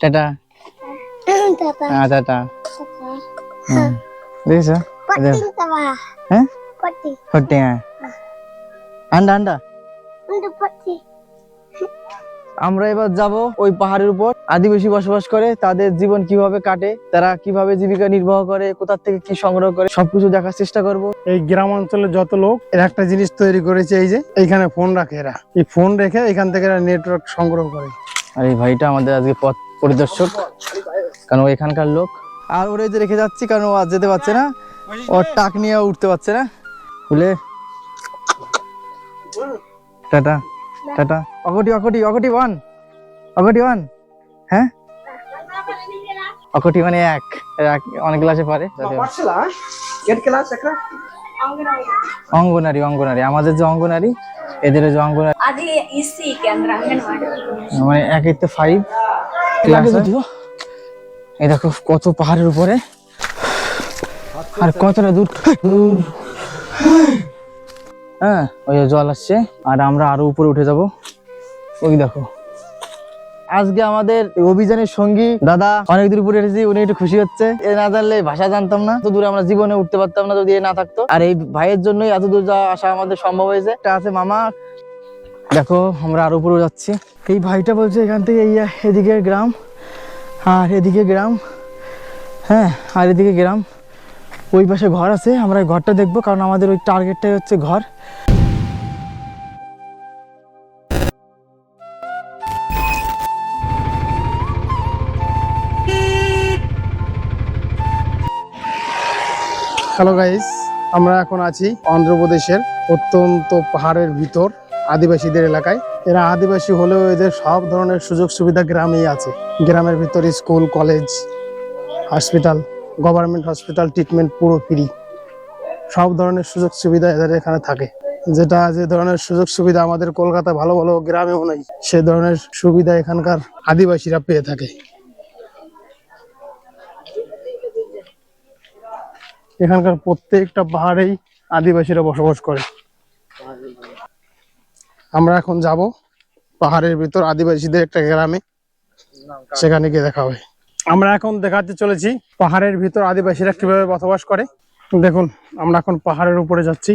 Tata. হ্যাঁ টাটা। দেখেছ. হ্যাঁ? Pati. হ্যাঁ? আন্ডা আন্ডা। আমরা এবার যাব ওই পাহাড়ের উপর। আদিবাসী বসবাস করে তাদের জীবন কীভাবে কাটে তারা কীভাবে জীবিকা নির্বাহ করে কোথা থেকে কি সংগ্রহ করে সবকিছু দেখার চেষ্টা করব। এই গ্রাম অঞ্চলে যত লোক এরা একটা জিনিস তৈরি করেছে এই যে এইখানে ফোন রাখে এরা। এই ফোন রেখে এখান থেকে এরা নেটওয়ার্ক সংগ্রহ করে। আর এই ভাইটা আমাদের আজকে পথ পরিদর্শক। কারণ এখানকার লোক। আর ওরে যে রেখে যাচ্ছি কারণ ও আজ যেতে পারছে না। ওর টাক নিয়ে উঠতে পারছে না। খুলে টাটা টাটা। অকটি অকটি অকটি ওয়ান। অকটি ওয়ান। হ্যাঁ? অকটি মানে এক। এক অনেক ক্লাসে পারে। অঙ্গনারী অঙ্গনারী। আমাদের যে অঙ্গনারী এদের যে অঙ্গনারী মানে এক একটা ফাইভ এই দেখো কত পাহাড়ের উপরে। আর কতটা দূর। হ্যাঁ ওই জল আসছে। আর আমরা আরও উপরে উঠে যাব। ওই দেখো। আজকে আমাদের অভিযানের সঙ্গী দাদা, অনেক দূর উপরে এসেছি, উনি একটু খুশি হচ্ছে। এ না জানলে ভাষা জানতাম না তো দূরে আমরা জীবনে উঠতে পারতাম না যদি এ না থাকতো। আর এই ভাইয়ের জন্যই এত দূর যাওয়া আসা আমাদের সম্ভব হয়েছে। এটা আছে মামা। দেখো, আমরা আরও উপরে যাচ্ছি। এই ভাইটা বলছে এখান থেকে এই এদিকে গ্রাম, আর এদিকে গ্রাম হ্যাঁ আর এদিকে গ্রাম। ওই পাশে ঘর আছে, আমরা ঘরটা দেখব, কারণ আমাদের ওই টার্গেটটাই হচ্ছে ঘর। হ্যালো গাইস আমরা এখন আছি অন্ধ্রপ্রদেশের অত্যন্ত পাহাড়ের ভিতর আদিবাসীদের এলাকায়। এরা আদিবাসী হলেও এদের সব ধরনের সুযোগ সুবিধা গ্রামেই আছে। গ্রামের ভিতরে school, college hospital government hospital treatment পুরো ফ্রি সব ধরনের সুযোগ সুবিধা এদের এখানে থাকে। যেটা যে ধরনের সুযোগ সুবিধা আমাদের কলকাতা ভালো ভালো গ্রামেও নেই, সে ধরনের সুবিধা এখানকার আদিবাসীরা পেয়ে থাকে। এখানকার প্রত্যেকটা পাহাড়েই আদিবাসীরা বসবাস করে। আমরা এখন যাব পাহাড়ের ভিতর, আদিবাসীদের একটা গ্রামে। সেখানে গিয়ে দেখা হবে। আমরা এখন দেখাতে চলেছি পাহাড়ের ভিতর আদিবাসীরা কীভাবে বসবাস করে। দেখুন, আমরা এখন পাহাড়ের উপরে যাচ্ছি।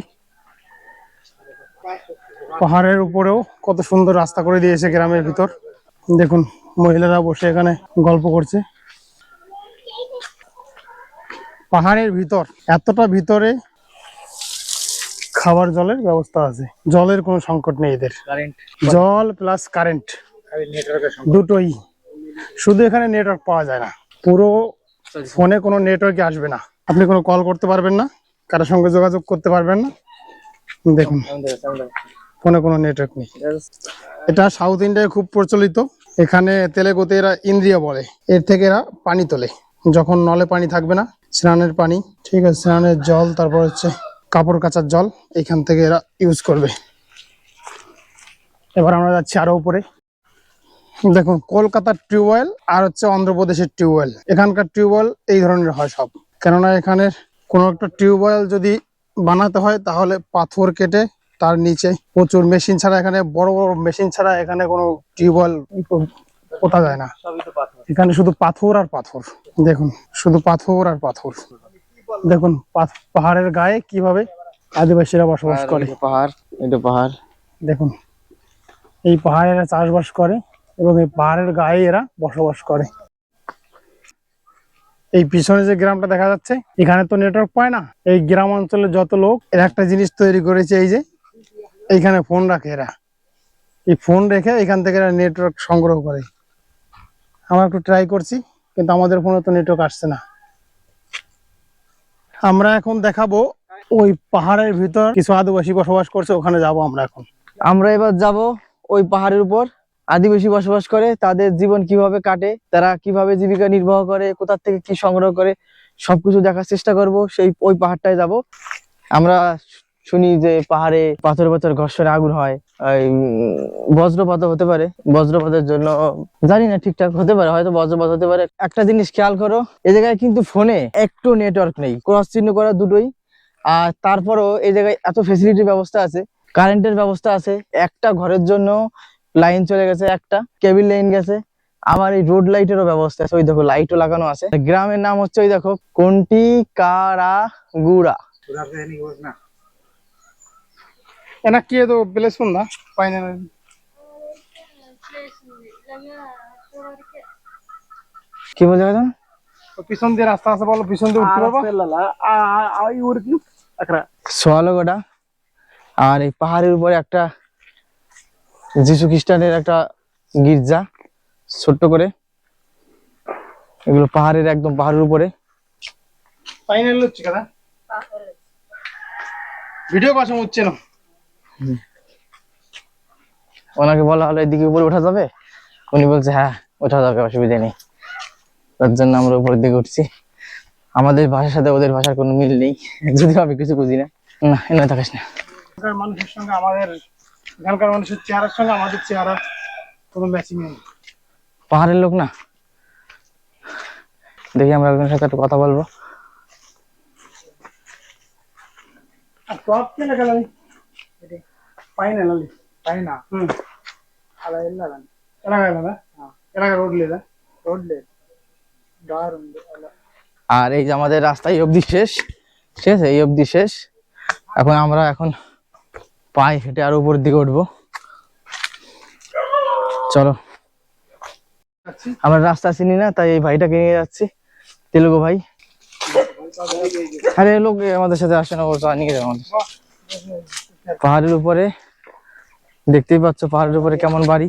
পাহাড়ের উপরেও কত সুন্দর রাস্তা করে দিয়েছে গ্রামের ভিতর। দেখুন, মহিলারা বসে এখানে গল্প করছে। পাহাড়ের ভিতর এতটা ভিতরে খাবার জলের ব্যবস্থা আছে। জলের কোনো সংকট নেই এদের। জল প্লাস কারেন্ট দুটোই। শুধু এখানে নেটওয়ার্ক পাওয়া যায় না। পুরো ফোনে কোনো নেটওয়ার্কই আসবে না। আপনি কোনো কল করতে পারবেন না। কারোর সঙ্গে যোগাযোগ করতে পারবেন না। দেখুন ফোনে কোনো নেটওয়ার্ক নেই। এটা সাউথ ইন্ডিয়ায় খুব প্রচলিত। এখানে তেলেগুতে এরা ইন্দ্রিয়া বলে। এর থেকে এরা পানি তোলে। যখন নলে পানি থাকবে না, স্নানের পানি, ঠিক আছে, স্নানের জল, তারপর হচ্ছে কাপড় কাচার জল, এখান থেকে এরা ইউজ করবে। এবার আমরা যাচ্ছি আরও উপরে। দেখুন, কলকাতার টিউবওয়েল আর হচ্ছে অন্ধ্রপ্রদেশের টিউবওয়েল। এখানকার টিউবওয়েল এই ধরনের হয় সব। কেননা এখানের কোনো একটা টিউবওয়েল যদি বানাতে হয়, তাহলে পাথর কেটে তার নিচে প্রচুর মেশিন ছাড়া এখানে, বড় বড় মেশিন ছাড়া এখানে কোনো টিউবওয়েল পোতা যায় না। এখানে শুধু পাথর আর পাথর। দেখুন শুধু পাথর আর পাথর। দেখুন পাহাড়ের গায়ে কীভাবে আদিবাসীরা বসবাস করে। পাহাড় এটা পাহাড়। দেখুন এই পাহাড়ে এরা চাষবাস করে এবং এই পাহাড়ের গায়ে এরা বসবাস করে। এই পিছনে যে গ্রামটা দেখা যাচ্ছে এখানে তো নেটওয়ার্ক পায় না। এই গ্রাম অঞ্চলে যত লোক এরা একটা জিনিস তৈরি করেছে এই যে এইখানে ফোন রাখে এরা। এই ফোন রেখে এখান থেকে এরা নেটওয়ার্ক সংগ্রহ করে। আমরা একটু ট্রাই করছি, কিন্তু আমাদের ফোনে তো নেটওয়ার্ক আসছে না। আমরা এখন দেখাবো ওই পাহাড়ের ভিতর কিছু আদিবাসী বসবাস করছে, ওখানে যাব আমরা এখন। আমরা এবার যাব ওই পাহাড়ের উপর, আদিবাসী বসবাস করে, তাদের জীবন কীভাবে কাটে, তারা কীভাবে জীবিকা নির্বাহ করে, কোথা থেকে কি সংগ্রহ করে, সবকিছু দেখার চেষ্টা করব, সেই ওই পাহাড়টায় যাব। আমরা শুনি যে পাহাড়ে পাথর পাথর ঘর্ষণে আগুন হয়। বজ্রপাত হতে পারে। বজ্রপাতের জন্য জানি না ঠিকঠাক হতে পারে, হয়তো বজ্রপাত হতে পারে। একটা জিনিস খেয়াল করো এই জায়গায় কিন্তু ফোনে একটু নেটওয়ার্ক নেই। ক্রস চিহ্ন করা দুটোই। আর তারপরও এই জায়গায় এত ফেসিলিটির ব্যবস্থা আছে কারেন্টের ব্যবস্থা আছে। একটা ঘরের জন্য লাইন চলে গেছে, একটা কেবিল লাইন গেছে। আবার এই রোড লাইটেরও ব্যবস্থা আছে। ওই দেখো লাইটও লাগানো আছে। গ্রামের নাম হচ্ছে ওই দেখো, কোনটি কারা গুড়া এনা কি তো প্লেস ఉందా పైన কি বলতে পারছেন পিছন দিয়ে রাস্তা আছে বলো পিছন দিয়ে উঠতে পারবা ఈ ఊరికి అక్కడ সোয়ালোগোডা আর এই পাহাড়ের উপরে একটা যিশু খ্রিস্টানের একটা গির্জা ছোট্ট করে এগুলো পাহাড়ের একদম পাহাড়ের উপরে పైన వెళ్ళొచ్చు కదా ভিডিও కోసం వచ్చాను ওনাকে বলা হলো এদিকে উপরে ওঠা যাবে? উনি বলছে হ্যাঁ ওঠা যাবে অসুবিধা নেই। তার জন্য আমরা উপরের দিকে উঠছি। আমাদের ভাষার সাথে ওদের ভাষার কোনো মিল নেই। যদিও আমি কিছু বুঝি না। না এনে থাকিস না। মানুষের সঙ্গে আমাদের এখানকার মানুষের চেহারার সঙ্গে আমাদের চেহারা কোনো ম্যাচিং নেই। পাহাড়ের লোক না। দেখি আমরা একজনের সাথে একটু কথা বলব। আর কপ কেন গেলাম వెళ్ళగలని పైన వెళ్ళాలి పైన అలా వెళ్ళాలని ఎలాగ వెళ్ళాలా ఎలాగ రోడ్ లేదా రోడ్ లేదు దారి ఉంది అలా আর এই যে আমাদের রাস্তা এই অবধি শেষ ঠিক আছে এই অবধি শেষ এখন আমরা এখন পায়ে হেঁটে আরো উপরের দিকে উঠবো চলো যাচ্ছি আমরা রাস্তা চিনি না তাই এই ভাইটাকে নিয়ে যাচ্ছি তেলুগু ভাই আরে লোক এ আমাদের সাথে আসে না ও চা নিয়ে যাবে আমাদের পাহাড়ের উপরে, দেখতেই পাচ্ছ পাহাড়ের উপরে কেমন বাড়ি।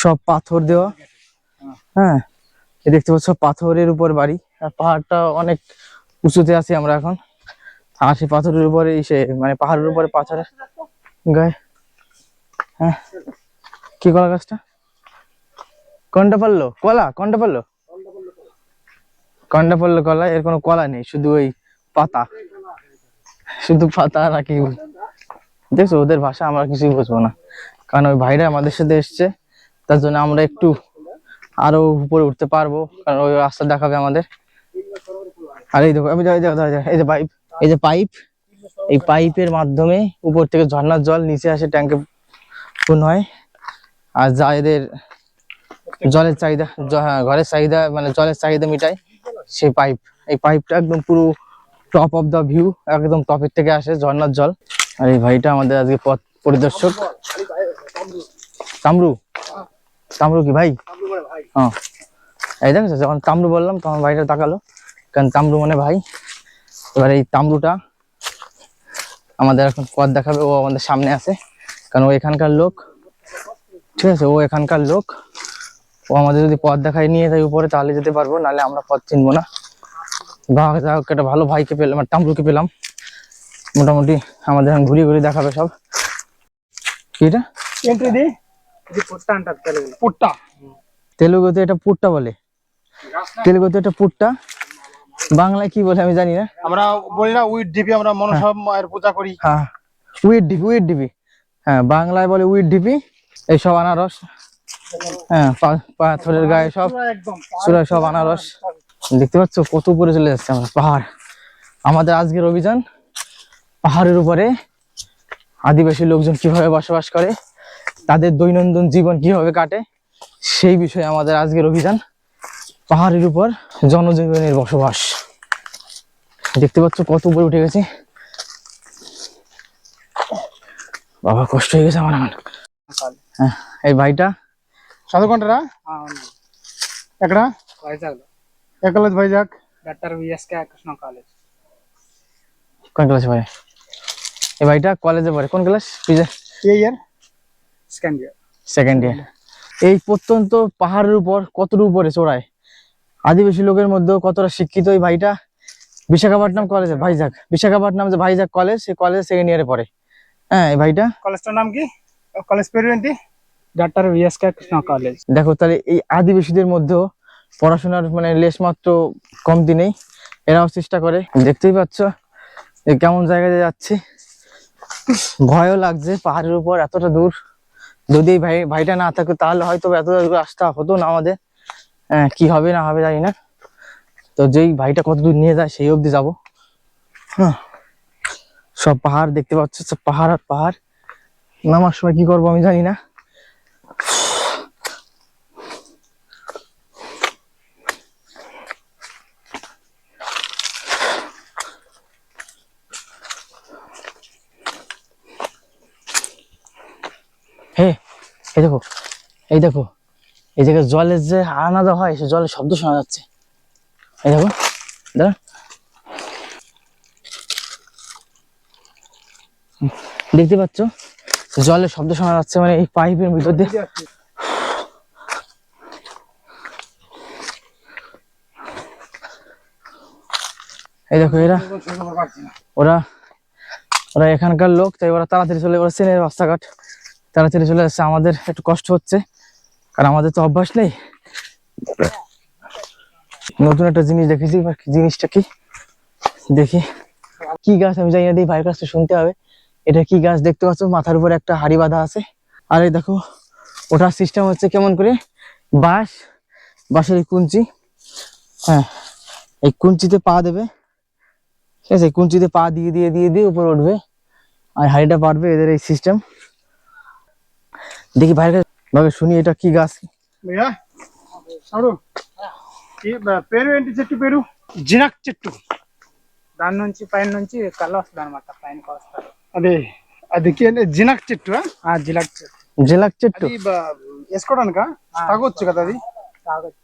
সব পাথর দেওয়া। হ্যাঁ দেখতে পাচ্ছ পাথরের উপর বাড়ি। আর পাহাড়টা অনেক উঁচুতে আছি আমরা এখন। আর সেই পাথরের উপরে সে মানে পাহাড়ের উপরে পাথরের গায়ে। হ্যাঁ কি কলা গাছটা? কোনটা পারল কলা কোনটা পারল কোনটা পারল কলা, এর কোনো কলা নেই, শুধু ওই পাতা। শুধু পাতা নাকি দেখছ ওদের ভাষা আমরা কিছুই বুঝব না। কারণ ওই ভাইরা আমাদের সাথে এসছে তার জন্য আমরা একটু আরও উপরে উঠতে পারব কারণ ওই রাস্তা দেখাবে আমাদের। আর এই দেখো আমি এই যে পাইপ এই যে পাইপ এই পাইপের মাধ্যমে উপর থেকে ঝর্ণার জল নিচে আসে ট্যাঙ্কে পূর্ণ হয়। আর যা এদের জলের চাহিদা হ্যাঁ, ঘরের চাহিদা মানে জলের চাহিদা মিটায় সেই পাইপ এই পাইপটা একদম পুরো টপ অফ দ্য ভিউ একদম টপের থেকে আসে ঝর্ণার জল। আর এই ভাইটা আমাদের আজকে পথ পরিদর্শক। তামরু? তামরু কি ভাই? হ্যাঁ। এই যখন তামরু বললাম, তখন ভাইটা তাকালো। কারণ তামরু মানে ভাই। এবার এই তামরুটা আমাদের এখন পথ দেখাবে, ও আমাদের সামনে আছে। কারণ ও এখানকার লোক। ঠিক আছে, ও এখানকার লোক। ও আমাদের যদি পথ দেখায়, নিয়ে যায় উপরে, তাহলে যেতে পারব, নাহলে আমরা পথ চিনবো না। বা একটা ভালো ভাইকে পেলাম আর তামরুকে পেলাম। মোটামুটি আমাদের এখন ঘুরে ঘুরে দেখাবে সব। এটা? এন্ট্রি দি? বাংলায় কি বলে আমি উইট ডিপি আমরা হ্যাঁ। মায়ের পূজা করি। হ্যাঁ, উইট ডিপি উইট ডিপি। হ্যাঁ বাংলায় বলে উইট ডিপি। এই সব আনারস। হ্যাঁ পাথরের গায়ে সব। সব আনারস। দেখতে পাচ্ছ কত উপরে চলে যাচ্ছে আমরা। পাহাড়। আমাদের আজকের অভিযান। পাহাড়ের উপরে আদিবাসী লোকজন কিভাবে বসবাস করে তাদের দৈনন্দিন জীবন কিভাবে কাটে সেই বিষয়ে আমাদের আজকের অভিযান পাহাড়ের উপর জনজীবনের বসবাস দেখতে পাচ্ছ কত উপরে উঠে গেছে বাবা কষ্ট হয়ে গেছে আমার এখন হ্যাঁ, এই ভাইটা చదువుకుంటారా ఎక్కడ వైజాగ్ లో ఏ college Vizag doctor VSK Krishna college কোন ক্লাসে এ ভাইটা কলেজে পড়ে। কোন class year second year second year এই প্রত্যন্ত পাহাড়ের উপর কতটুকু উপরে চড়ায়? আদিবাসী লোকের মধ্যে কতটা শিক্ষিত এই ভাইটা? বিশাখাপট্টনম কলেজে ভাইজাক বিশাখাপট্টনম যে ভাইজাক কলেজ সেই কলেজ সেকেন্ড ইয়ারে পড়ে। হ্যাঁ এই ভাইটা? কলেজটার নাম কি? কলেজ পেরিয়েন্টি ডাক্তার ভিএসকে কৃষ্ণ কলেজ দেখো তাহলে এই আদিবাসীদের মধ্যেও পড়াশোনার মানে লেশমাত্র কমতি নেই। এরাও চেষ্টা করে। দেখতেই পাচ্ছ কেমন জায়গায় যাচ্ছি। ভয়ও লাগছে পাহাড়ের উপর এতটা দূর। যদি এই ভাই ভাইটা না থাকে তাহলে হয়তো এতটা দূর আসতে হতো না আমাদের। হ্যাঁ, কি হবে না হবে জানি না। তো যেই ভাইটা কত দূর নিয়ে যায় সেই অবধি যাব। হ্যাঁ। সব পাহাড় দেখতে পাচ্ছ সব পাহাড় আর পাহাড়। নামার সময় কি করব আমি জানি না। এই দেখো এই দেখো, এই জায়গায় জলের যে আনাদা হয়, সে জলের শব্দ শোনা যাচ্ছে। এই দেখো, দাঁড়া। দেখতে পাচ্ছ? জলের শব্দ শোনা যাচ্ছে মানে এই পাইপের ভিতর দিয়ে। এই দেখো, এরা, ওরা ওরা এখানকার লোক, তাই ওরা তাড়াতাড়ি চলে ওরা চেনের রাস্তাঘাট। তাড়াতাড়ি চলে আসছে, আমাদের একটু কষ্ট হচ্ছে, কারণ আমাদের তো অভ্যাস নেই। নতুন একটা জিনিস দেখেছি জিনিসটা কি? দেখি। কি গাছ আমি জানি না দিই ভাইয়ের কাছ শুনতে হবে। এটা কি গাছ দেখতে পাচ্ছ? মাথার উপরে একটা হাড়ি বাঁধা আছে। আর এই দেখো, ওটার সিস্টেম হচ্ছে কেমন করে? বাঁশ, বাঁশের এই কুঞ্চি। হ্যাঁ এই কুঞ্চিতে পা দেবে। ঠিক আছে কুঞ্চিতে পা দিয়ে দিয়ে দিয়ে দিয়ে উপরে উঠবে। আর হাড়িটা পারবে এদের এই সিস্টেম দেখি ভাইয়ের কাছে ভাবে শুনি এটা কি গাছ భయ్యా అవును ఈ బ- పేరు ఏంటి చెట్టు పేరు జినక్ చెట్టు దాని నుంచి పైన నుంచి కళ్ళ వస్తుంది అనమాట పైనకి వస్తారు అదే అది కే- జినక్ చెట్టు ఆ? ఆ జిలక్ చెట్టు. জেলাক చెట్టు అది బ- వేసుకోవడానిక తాగొచ్చు కదా అది తాగొచ్చు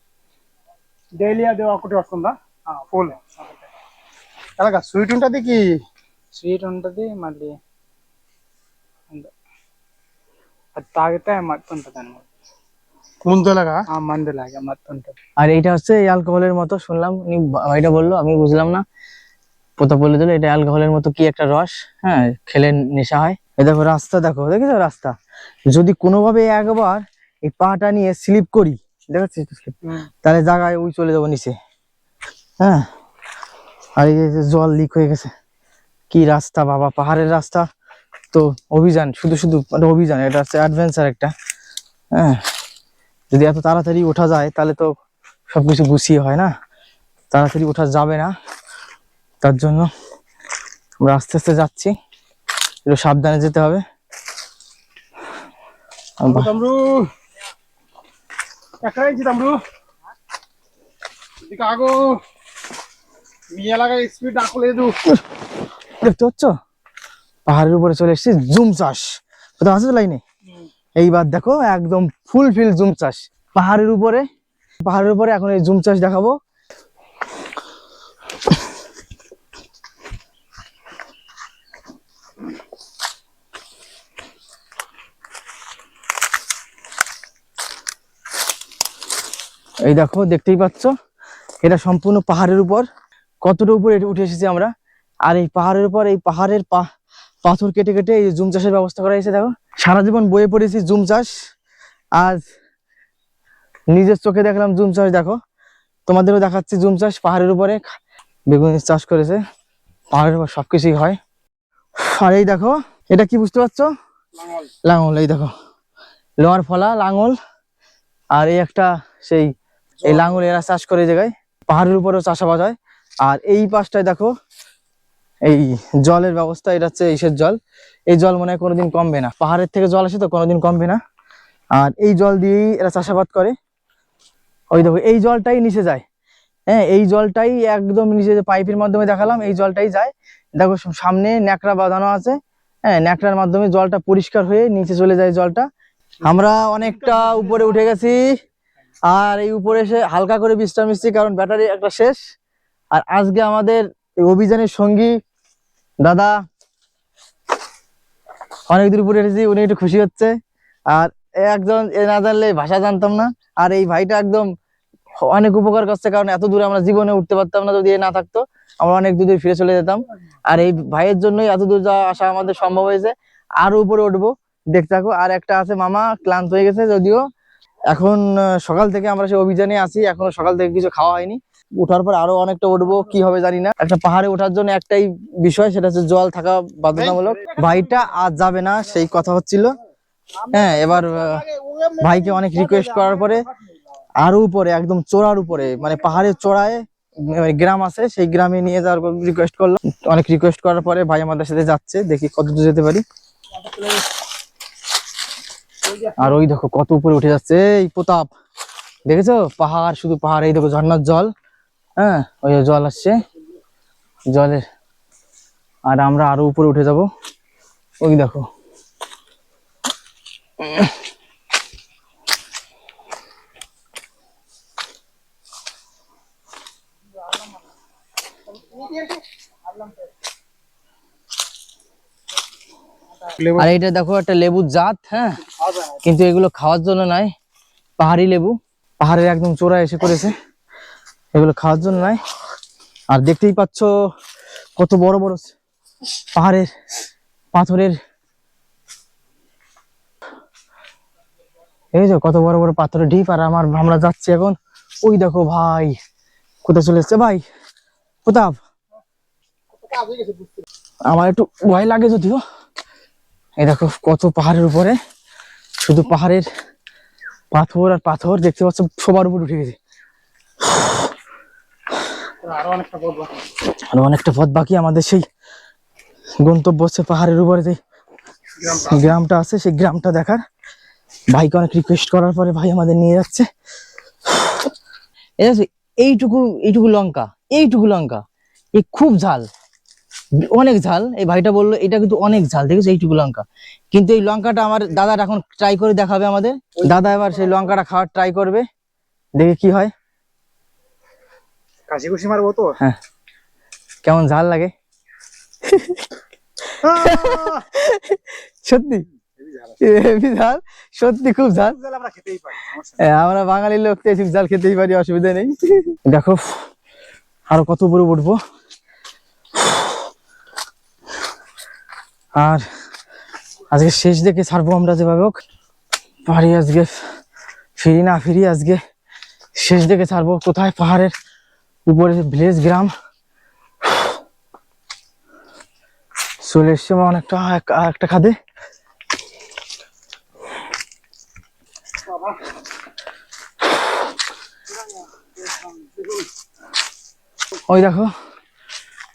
డైలీ అది ఒకటి వస్తుందా ఆ, పూలు అలాగా స్వీట్ ఉంటుంది కి స్వీట్ ఉంటుంది మళ్ళీ అది తాగితే మత్తు ఉంటుంది అనమాట ముందులాగా ఆ మందులాగా మత్తు ఉంటుంది আর এইটা হচ্ছে এই অ্যালকোহলের মতো শুনলাম উনি বা- ভাইটা বললো আমি বুঝলাম না পোতা বলে দিল এটা অ্যালকোহলের মতো কি একটা রস হ্যাঁ খেলে নেশা হয় এই দেখো রাস্তা দেখো দেখেছো রাস্তা যদি কোনোভাবে একবার এই পাটা নিয়ে স্লিপ করি দেখাচ্ছিস তো slip? তাহলে জায়গায় ওই চলে যাবো নিচে হ্যাঁ আর এই যে জল লিক হয়ে গেছে কি রাস্তা বাবা পাহাড়ের রাস্তা তো অভিযান শুধু শুধু মানে অভিযান এটা হচ্ছে অ্যাডভেঞ্চার একটা হ্যাঁ। যদি এত তাড়াতাড়ি ওঠা যায় তাহলে তো সব কিছু গুছিয়ে হয় না। তাড়াতাড়ি ওঠা যাবে না। তার জন্য আমরা আস্তে আস্তে যাচ্ছি। একটু সাবধানে যেতে হবে। দেখতে হচ্ছ পাহাড়ের উপরে চলে এসেছি জুম চাষ। কোথাও আছে তো লাইনে? এইবার দেখো একদম ফুল ফিল জুম চাষ। পাহাড়ের উপরে পাহাড়ের উপরে এখন এই জুম চাষ দেখাবো। এই দেখো দেখতেই পাচ্ছ? এটা সম্পূর্ণ পাহাড়ের উপর। কতটা উপরে এটা উঠে এসেছি আমরা? আর এই পাহাড়ের উপর এই পাহাড়ের পা পাথর কেটে কেটে এই জুম চাষের ব্যবস্থা করা হয়েছে দেখো। সারা জীবন বয়ে পড়েছি জুম চাষ। আজ নিজের চোখে দেখলাম জুম চাষ দেখো। তোমাদেরও দেখাচ্ছি জুম চাষ পাহাড়ের উপরে বেগুন চাষ করেছে। পাহাড়ের উপর সবকিছুই হয়। আর এই দেখো এটা কি বুঝতে পারছ? লাঙল। এই দেখো। লোহার ফলা লাঙল। আর এই একটা সেই এই লাঙল এরা চাষ করে জায়গায়। পাহাড়ের উপরেও চাষাবাদ হয়। আর এই পাশটায় দেখো এই জলের ব্যবস্থা, এটা হচ্ছে ইসের জল। এই জল মনে হয় কোনোদিন কমবে না। পাহাড়ের থেকে জল আসে তো কোনোদিন কমবে না। আর এই জল দিয়েই এরা চাষাবাদ করে। ওই দেখো, এই জলটাই নিচে যায়। হ্যাঁ এই জলটাই একদম নিচে যে পাইপের মাধ্যমে দেখালাম, এই জলটাই যায়। দেখো সামনে ন্যাকড়া বাঁধানো আছে। হ্যাঁ ন্যাকড়ার মাধ্যমে জলটা পরিষ্কার হয়ে নিচে চলে যায় জলটা। আমরা অনেকটা উপরে উঠে গেছি। আর এই উপরে এসে হালকা করে বিশ্রাম নিচ্ছি, কারণ ব্যাটারি একটা শেষ। আর আজকে আমাদের অভিযানের সঙ্গী দাদা, অনেক দূর উপরে এসেছি, উনি একটু খুশি হচ্ছে। আর একজন এ না জানলে ভাষা জানতাম না। আর এই ভাইটা একদম অনেক উপকার করছে, কারণ এত দূরে আমরা জীবনে উঠতে পারতাম না, যদি এ না থাকতো, আমরা অনেক দূর দূর ফিরে চলে যেতাম। আর এই ভাইয়ের জন্যই এত দূর যাওয়া আসা আমাদের সম্ভব হয়েছে। আরও উপরে উঠবো, দেখতে থাকো। আর একটা আছে মামা, ক্লান্ত হয়ে গেছে, যদিও এখন সকাল থেকে আমরা সেই অভিযানে আছি, এখনও সকাল থেকে কিছু খাওয়া হয়নি। উঠার পর আরও অনেকটা উঠবো, কি হবে জানি না। একটা পাহাড়ে ওঠার জন্য একটাই বিষয়, সেটা হচ্ছে জল থাকা বাধ্যতামূলক। ভাইটা আজ যাবে না, সেই কথা হচ্ছিল। হ্যাঁ এবার ভাইকে অনেক রিকোয়েস্ট করার পরে আরও উপরে, একদম চোরার উপরে মানে পাহাড়ের চোরায় মানে গ্রাম আছে, সেই গ্রামে নিয়ে যাওয়ার রিকোয়েস্ট করলাম। অনেক রিকোয়েস্ট করার পরে ভাই আমাদের সাথে যাচ্ছে, দেখি কত দূর যেতে পারি। আর ওই দেখো কত উপরে উঠে যাচ্ছে, এই প্রতাপ। দেখেছ? পাহাড়, শুধু পাহাড়, এই দেখো ঝর্ণার জল। হ্যাঁ ওই জল আসছে। জলের। আর আমরা আরও উপরে উঠে যাব। ওই দেখো। আর এটা দেখো একটা লেবুর জাত হ্যাঁ। কিন্তু এগুলো খাওয়ার জন্য নাই। পাহাড়ি লেবু। পাহাড়ের একদম চোরা এসে করেছে এগুলো খাওয়ার জন্য নয় আর দেখতেই পাচ্ছ কত বড় বড় পাহাড়ের, পাথরের। এই যে কত বড় বড় পাথরের ঢিপ, আর আমার, আমরা যাচ্ছি এখন। ওই দেখো ভাই, কোথায় চলে এসছে ভাই? প্রতাপ। আমার একটু ভয় লাগে যদিও। এই দেখো কত পাহাড়ের উপরে। শুধু পাহাড়ের পাথর আর পাথর দেখতে পাচ্ছ, সবার উপর উঠে গেছে। আরও অনেকটা পথ বাকি আমাদের সেই গন্তব্য হচ্ছে পাহাড়ের উপরে যে গ্রামটা। আছে সেই গ্রামটা দেখার। ভাইকে অনেক রিকোয়েস্ট করার পরে ভাই আমাদের নিয়ে যাচ্ছে। এইটুকু এইটুকু লঙ্কা এইটুকু লঙ্কা। এই খুব ঝাল। অনেক ঝাল। এই ভাইটা বলল এটা কিন্তু অনেক ঝাল দেখেছ? এইটুকু লঙ্কা। কিন্তু এই লঙ্কাটা আমার দাদার এখন ট্রাই করে দেখাবে আমাদের। দাদা এবার সেই লঙ্কাটা খাওয়ার ট্রাই করবে। দেখে কি হয়। কাশি কুশি মারবো তো। হ্যাঁ। কেমন ঝাল লাগে? সত্যি? ঝাল সত্যি খুব ঝাল। আমরা খেতেই পারি সমস্যা নেই। হ্যাঁ, আমরা বাঙালি লোক তো জাল খেতেই পারি অসুবিধা নেই। দেখো আরও কত উপরে উঠবো। আর আজকে শেষ দেখে ছাড়বো আমরা যেভাবে হোক। পাহাড়ি আজকে ফিরি না ফিরি আজকে। শেষ দেখে ছাড়বো। কোথায় পাহাড়ের? উপরে ভিলেজ গ্রাম, চলে এসছে আমার অনেকটা একটা খাদে। ওই দেখো,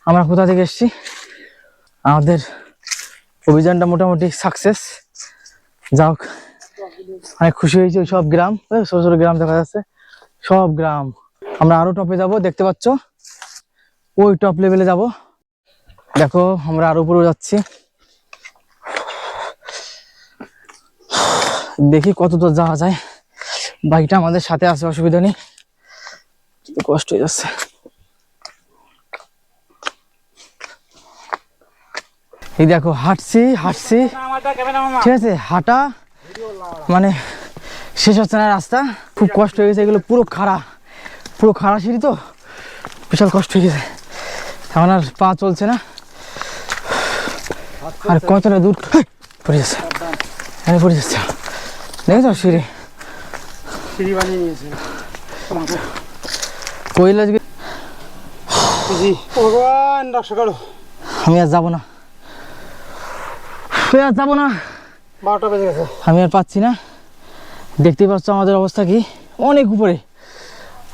আমরা কোথা থেকে এসেছি? আমাদের অভিযানটা মোটামুটি সাকসেস যা হোক, অনেক খুশি হয়েছি সব গ্রাম ছোট ছোট গ্রাম দেখা যাচ্ছে। সব গ্রাম। আমরা আরও টপে যাব, দেখতে পাচ্ছ? ওই টপ লেভেলে যাব। দেখো, আমরা আরও উপরে যাচ্ছি। দেখি কত দূর যাওয়া যায়। বাইকটা আমাদের সাথে আছে, অসুবিধা নেই। কষ্ট হয়ে যাচ্ছে। এই দেখো, হাঁটছি হাঁটছি। ঠিক আছে, হাঁটা মানে শেষ হচ্ছে না রাস্তা। খুব কষ্ট হয়ে গেছে, এগুলো পুরো খাড়া। পুরো খাড়া সিঁড়ি তো। বিশাল কষ্ট হয়ে গেছে। এখন আর পা চলছে না। আর কতটা দূর? পড়ে যাচ্ছে। হ্যাঁ পড়ে যাচ্ছে। দেখেছ সিঁড়ি? সিঁড়ি বানিয়ে নিয়েছে। ভগবান রক্ষা করো আমি আর যাব না। আমি আর যাব না। বারোটা বেজে গেছে। আমি আর পাচ্ছি না। দেখতেই পাচ্ছ আমাদের অবস্থা কি? অনেক উপরে।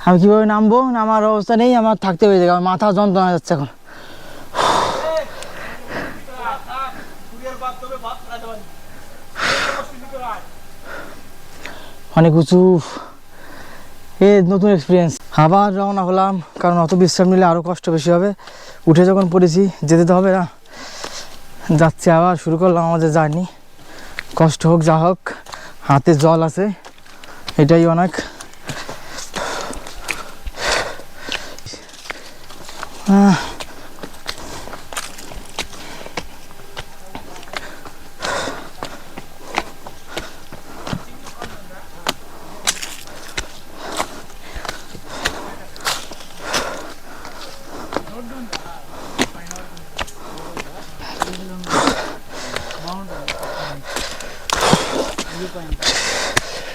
আমি কীভাবে নামবো? নামার অবস্থা নেই, আমার থাকতে হয়ে যাবে মাথা যন্ত্রণা যাচ্ছে এখন। অনেক উঁচু। এ নতুন এক্সপিরিয়েন্স আবার রওনা হলাম, কারণ অত বিশ্রাম নিলে আরও কষ্ট বেশি হবে। উঠে যখন পড়েছি, যেতে তো হবে না। যাচ্ছি আবার, শুরু করলাম আমাদের জার্নি। কষ্ট হোক, যা হোক, হাতে জল আছে, এটাই অনেক। আহ,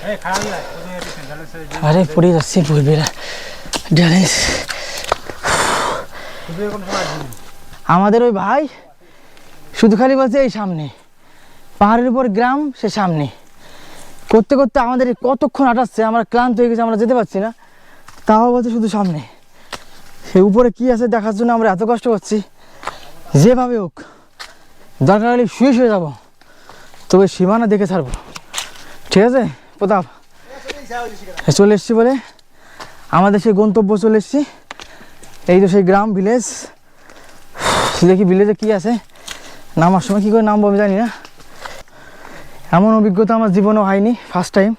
এই খারাপ লাগে তুমি একটু সেন্টারে ছেড়ে দিও। আরে পড়ে যাচ্ছি ভুলবেলা ড্যামেজ তুমি কোনো সময় আসবে না। আমাদের ওই ভাই শুধু খালি বলছে এই সামনে। পাহাড়ের উপর গ্রাম সে সামনে। করতে করতে আমাদের কতক্ষণ আটাচ্ছে আমরা ক্লান্ত হয়ে গেছি আমরা যেতে পারছি না। তাও বলছে শুধু সামনে। সে উপরে কি আছে দেখার জন্য আমরা এত কষ্ট করছি। যেভাবে হোক দরকার হলে শুয়ে শুয়ে যাব। তবে সীমানা দেখে ছাড়বো। ঠিক আছে প্রতাপ? চলে এসছি বলে আমাদের সেই গন্তব্য চলে এসছি। এই তো সেই গ্রাম ভিলেজ দেখি ভিলেজে কি আছে। নামার সময় কি করে নামবো আমি জানি না। এমন অভিজ্ঞতা আমার জীবনেও হয়নি ফার্স্ট টাইম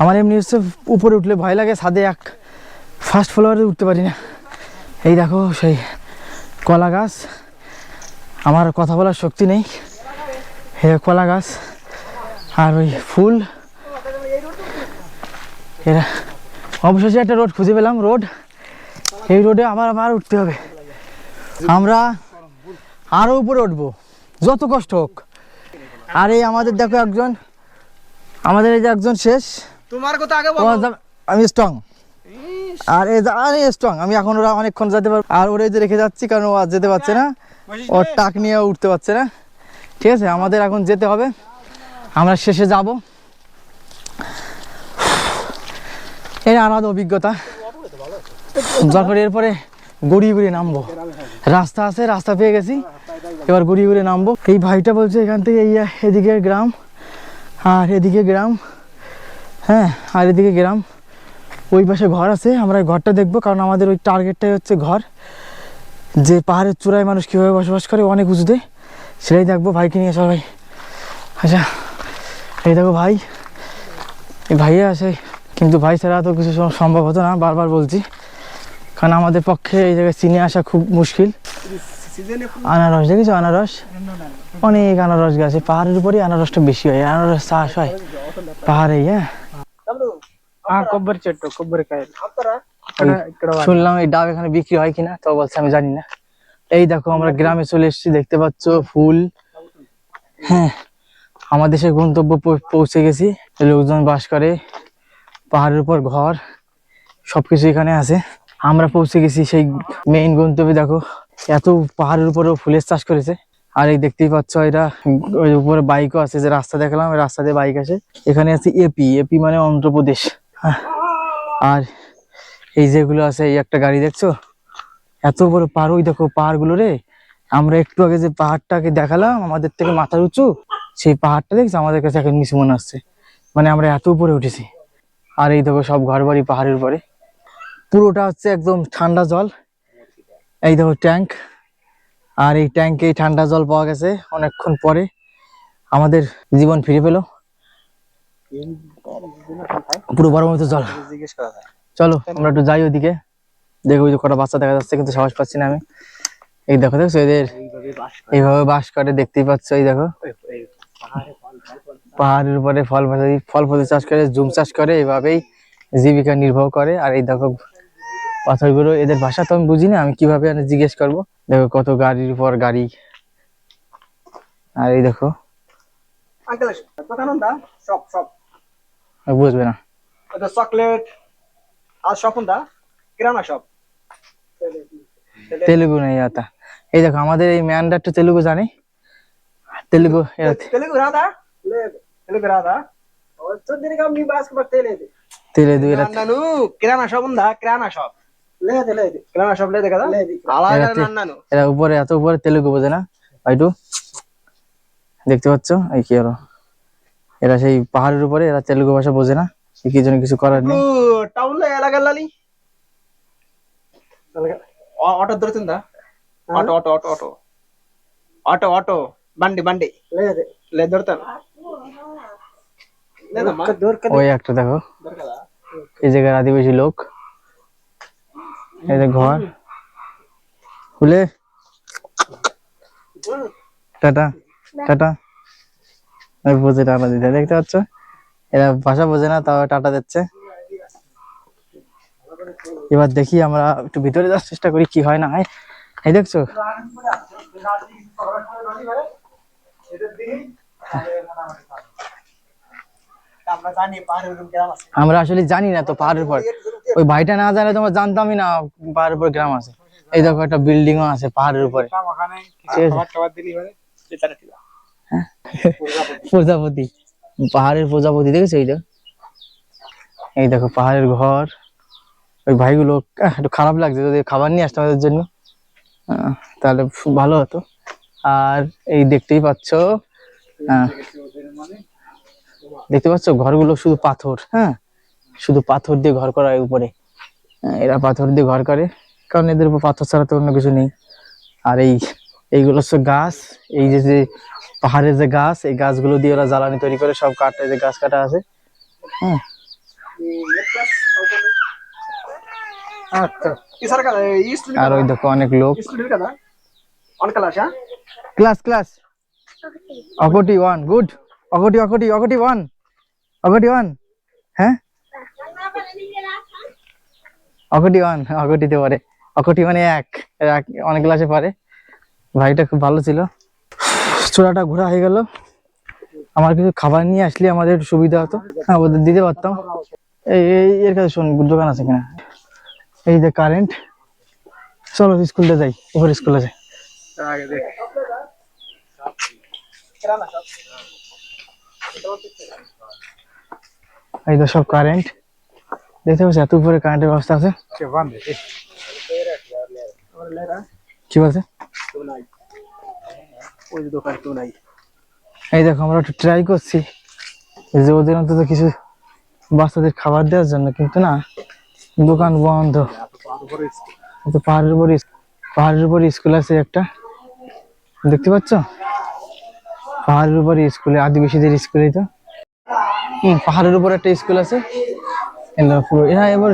আমার এমনি হচ্ছে উপরে উঠলে ভয় লাগে, ছাদে এক ফার্স্ট ফ্লোয়ারে উঠতে পারি না। এই দেখো সেই কলা গাছ। আমার কথা বলার শক্তি নেই। হে কলা গাছ আর ওই ফুল। এরা অবশেষে একটা রোড খুঁজে পেলাম রোড এই রোডে আবার আবার উঠতে হবে। আমরা আরও উপরে উঠবো যত কষ্ট হোক। আর এই আমাদের দেখো একজন আমাদের এই যে একজন শেষ। তোমার কথা আগে আমি স্ট্রং আর এই যে- আরে স্ট্রং আমি এখন ওরা অনেকক্ষণ যেতে পারব। আর ওরে যে রেখে যাচ্ছি কারণ ও আর যেতে পারছে না। ওর টাক নিয়ে উঠতে পারছে না। ঠিক আছে আমাদের এখন যেতে হবে। আমরা শেষে যাব। এর আলাদা অভিজ্ঞতা। যখন এরপরে গড়িয়ে গড়িয়ে নামবো। রাস্তা আছে, রাস্তা পেয়ে গেছি। এবার গড়িয়ে গড়িয়ে নামবো। এই ভাইটা বলছে এখান থেকে এই এদিকে গ্রাম, আর এদিকে গ্রাম হ্যাঁ আর এদিকে গ্রাম। ওই পাশে ঘর আছে, আমরা ঘরটা দেখব, কারণ আমাদের ওই টার্গেটটাই হচ্ছে ঘর। যে পাহাড়ের চূড়ায় মানুষ কীভাবে বসবাস করে, অনেক উঁচুতে। সেটাই দেখব ভাইকে নিয়ে, সবাই। আচ্ছা এই দেখো ভাই। এই ভাইয়া আছে কিন্তু ভাই ছাড়া তো কিছু সম্ভব হতো না, বারবার বলছি। কারণ আমাদের পক্ষে এই জায়গায় চিনে আসা খুব মুশকিল আনারস দেখেছো আনারস অনেক আনারস গাছ এই পাহাড়ের উপরে আনারসটা বেশি হয় আনারস চাষ হয় পাহাড়ে হ্যাঁ ఆ కొబ్బరి చెట్టు కొబ్బరికాయలు ఇక్కడ ఇక్కడ వా- শুনলাম এই ডাব এখানে বিক্রি হয় কিনা তো বলছে আমি জানি না এই দেখো আমরা গ্রামে চলে এসেছি দেখতে পাচ্ছ ফুল হ্যাঁ আমাদের সে গন্তব্য পৌ- পৌঁছে গেছি লোকজন বাস করে পাহাড়ের উপর ঘর সবকিছু এখানে আছে আমরা পৌঁছে গেছি সেই মেইন গন্তব্যে, দেখো, এত পাহাড়ের উপরেও ফুলের চাষ করেছে। আর এই দেখতেই পাচ্ছ এটা ওই উপরে বাইকও আছে, যে রাস্তা দেখলাম রাস্তা দিয়ে বাইক আছে এখানে আছে এপি এপি মানে অন্ধ্রপ্রদেশ হ্যাঁ। আর এই যেগুলো আছে, এই একটা গাড়ি দেখছ? এত বড় পাহাড়, ওই দেখো পাহাড়গুলো রে। আমরা একটু আগে যে পাহাড়টাকে দেখালাম, আমাদের থেকে মাথার উঁচু, সেই পাহাড়টা দেখছ? আমাদের কাছে এখন নিচু মনে আসছে। মানে আমরা এত উপরে উঠেছি। আর এই দেখো সব ঘর বাড়ি পাহাড়ের উপরে। পুরোটা হচ্ছে একদম ঠান্ডা জল এই দেখো ট্যাঙ্ক আর এই ট্যাঙ্কে ঠান্ডা জল পাওয়া গেছে অনেকক্ষণ পরে আমাদের জীবন ফিরে পেল পুরো বড় মতো জল চলো আমরা একটু যাই ওদিকে দেখো ওই যে কটা বাচ্চা দেখা যাচ্ছে কিন্তু সাহস পাচ্ছি না আমি এই দেখো দেখছ এদের এইভাবে বাস করে দেখতেই পাচ্ছ এই দেখো পাহাড়ের উপরে ফল ফল ফল চাষ করে জুম চাষ করে এইভাবেই জীবিকা নির্বাহ করে আর এই দেখো পাথরগুলো এদের ভাষা তো আমি বুঝি না আমি কীভাবে জিজ্ঞেস করব? দেখো কত গাড়ির পর গাড়ি। আর এই দেখো। বুঝবে না। চকলেট আর শপ কিরানা শপ তেলুগু নেই এই দেখো আমাদের এই ম্যানডার তো তেলুগু জানি? তেলুগু তেলুগু রাধা? তেলুগু রাধা? তেলে দু। কিরানা শপ দা কিরানা শপ లేదు కిరాణా షాప్ లేదు కదా అలాగే এরা তে- అన్నాను এরা উপরে এত উপরে তেলুগু বোঝে না ভাইটু দেখতে পাচ্ছ এই কি হলো এরা সেই পাহাড়ের উপরে এরা তেলুগু ভাষা বোঝে না এই কি জন্য কিছু করার নেই ఇప్పుడు టౌన్ లో ఎలాగెళ్ళాలి ఆ- ఆటో దొరుకుతుందా auto auto auto auto auto auto బండి బండి లేదు లేదు దొరుకుతాను లేదమ్మా ওই একটা দেখো దొరకదా এই জায়গার আদিবাসী লোক এই ঘর। খুলে টাটা টাটা। ওই বোঝে টাটা দিতে, দেখতে পাচ্ছ? এরা ভাষা বোঝে না, তাও টাটা দিচ্ছে। এবার দেখি আমরা একটু ভিতরে যাওয়ার চেষ্টা করি, কি হয় না হয়। এই দেখছ জানি পাহাড়ের ওরকম গ্রাম আছে আমরা আসলে জানি না তো পাহাড়ের উপর। ওই ভাইটা না জানলে তোমার জানতামই না পাহাড়ের উপর গ্রাম আছে। এই দেখো একটা বিল্ডিং আছে পাহাড়ের উপরে। ঠিক প্রজাপতি। পাহাড়ের প্রজাপতি দেখেছ এই দেখো এই দেখো পাহাড়ের ঘর। ওই ভাইগুলো একটু খারাপ লাগছে যদি খাবার নিয়ে আসতো আমাদের জন্য। তাহলে ভালো হতো। আর এই দেখতেই পাচ্ছ দেখতে পাচ্ছ? ঘরগুলো শুধু পাথর হ্যাঁ? শুধু পাথর দিয়ে ঘর করা হয় উপরে। হ্যাঁ, এরা পাথর দিয়ে ঘর করে কারণ এদের উপর পাথর ছাড়া তো অন্য কিছু নেই। আর এই এইগুলো হচ্ছে গাছ। এই যে যে পাহাড়ের যে গাছ এই গাছগুলো দিয়ে ওরা জ্বালানি তৈরি করে সব কাটে যে গাছ কাটা আছে। হ্যাঁ? আর ওই দেখো অনেক লোক। Class class. অকটি one good. অকটি অকটি অকটি ওয়ান। অকটি ওয়ান হ্যাঁ? অকটি ওয়ান অকটিতে পারে অকটি মানে এক এক, অনেক ক্লাসে পারে ভাইটা খুব ভালো ছিল। চূড়াটা ঘোরা হয়ে গেল। আমার কিছু খাবার নিয়ে আসলে আমাদের সুবিধা হতো। হ্যাঁ ওদের দিতে পারতাম। এই, এই- এর কাছে শোন, দোকান আছে কিনা? এই যে কারেন্ট চলো স্কুলটা যাই ওপর স্কুলে যাই। আগে এই তো সব কারেন্ট দেখতে পাচ্ছি এত উপরে কারেন্টের ব্যবস্থা আছে। কি বলছে? এই দেখো, আমরা একটু ট্রাই করছি। যে ওদের অন্তত কিছু বাচ্চাদের খাবার দেওয়ার জন্য, কিন্তু না, দোকান বন্ধ। পাহাড়ের উপর পাহাড়ের উপর স্কুল আছে একটা। দেখতে পাচ্ছ? পাহাড়ের উপরে স্কুলে আদিবাসীদের স্কুলে তো। হুম পাহাড়ের উপর একটা স্কুল আছে। পুরো হ্যাঁ, এবার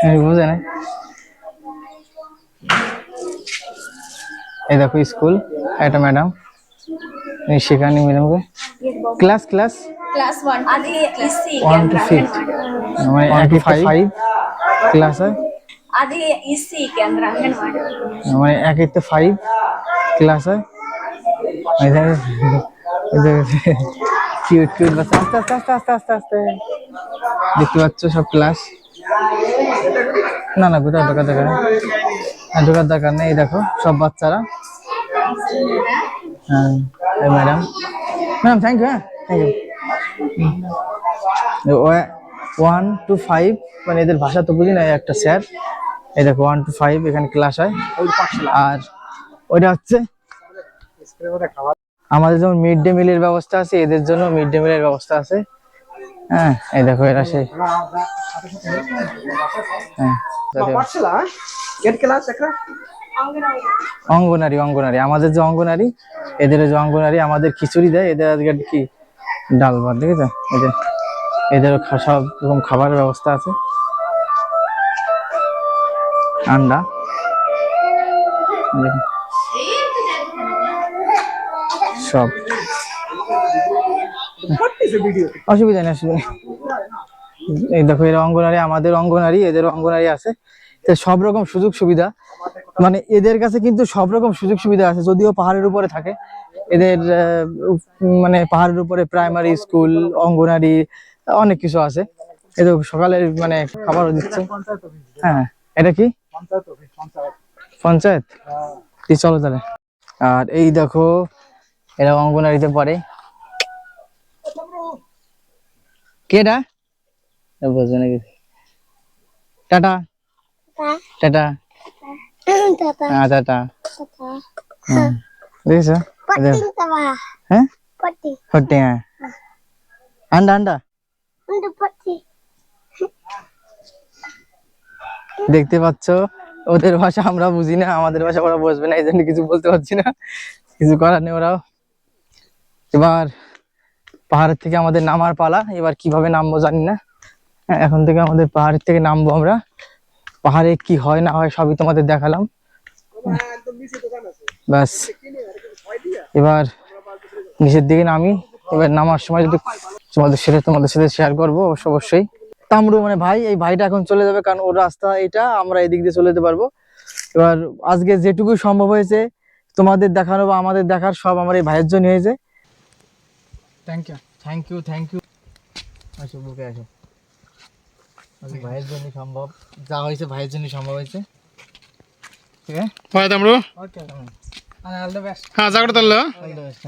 হ্যাঁ, বুঝে নাই। এই দেখো স্কুল একটা ম্যাডাম শেখানি ম্যাডামকে ক্লাস ক্লাস ক্লাস 1 1 টু 5 মানে 1 টু 5 ক্লাস হয়। అది ఈసీ కేంద్ర ক্লাস কিউট কিউট বাচ্চা। আস্তে আস্তে আস্তে আস্তে আস্তে আস্তে। দেখতে পাচ্ছ সব ক্লাস না না কোথাও ঢোকার দরকার হ্যাঁ ঢোকার দরকার নেই এই দেখো সব বাচ্চারা। হ্যাঁ ম্যাডাম ম্যাডাম থ্যাংক ইউ হ্যাঁ thank you one two five মানে এদের ভাষা তো বুঝি না একটা স্যার এই দেখো ওয়ান টু ফাইভ এখানে ক্লাস হয়। আর ওইটা হচ্ছে আমাদের যেমন মিড ডে মিলের ব্যবস্থা আছে, এদের জন্য মিড ডে মিলের ব্যবস্থা আছে। হ্যাঁ হ্যাঁ আমাদের যে এদের যে আমাদের খিচুড়ি দেয়, এদের আজকে কি এদের এদের সব রকম খাবারের ব্যবস্থা আছে। আন্ডা। দেখুন। সব। অসুবিধা নেই অসুবিধা এই দেখো এরা অঙ্গনারী আমাদের অঙ্গনারী এদের অঙ্গনারী আছে। তো সব রকম সুযোগ সুবিধা। মানে এদের কাছে কিন্তু সব রকম সুযোগ সুবিধা আছে যদিও পাহাড়ের উপরে থাকে। এদের মানে পাহাড়ের উপরে প্রাইমারি স্কুল অঙ্গনারী অনেক কিছু আছে। এদের সকালে মানে খাবারও দিচ্ছে। হ্যাঁ এটা কি? পঞ্চায়েত চলো তাহলে। আর এই দেখো এরা অঙ্গনারীতে পড়ে কেডা? বুঝবে নাকি? টাটা। টাটা। হ্যাঁ টাটা. দেখেছ. হ্যাঁ। Poting. হ্যাঁ? আন্ডা আন্ডা। দেখতে পাচ্ছ? ওদের ভাষা আমরা বুঝি না আমাদের ভাষা ওরা বুঝবে না এই জন্য কিছু বলতে পারছি না। কিছু করার নেই ওরাও। এবার পাহাড়ের থেকে আমাদের নামার পালা, এবার কীভাবে নামবো জানি না। এখন থেকে আমাদের পাহাড়ের থেকে নামবো আমরা। পাহাড়ে কি হয়, না হয় সবই তোমাদের দেখালাম। ব্যাস। এবার নিচের দিকে নামি। এবার নামার সময় যদি তোমাদের সাথে তোমাদের সাথে শেয়ার করব, অবশ্য অবশ্যই। তামরু মানে ভাই, এই ভাইটা এখন চলে যাবে, কারণ ওর রাস্তা এটা, আমরা এদিক দিয়ে চলে যেতে পারব। এবার আজকে যেটুকু সম্ভব হয়েছে, তোমাদের দেখানো বা আমাদের দেখার সব আমার এই ভাইয়ের জন্য হয়েছে। Thank you thank you thank you আসো বুকে আসো। আজকে ভাইয়ের জন্য সম্ভব। যা হয়েছে ভাইয়ের জন্য সম্ভব হয়েছে। ঠিক আছে? ওকে অল দ্য বেস্ট হ্যাঁ জাগ্রত অল দ্য বেস্ট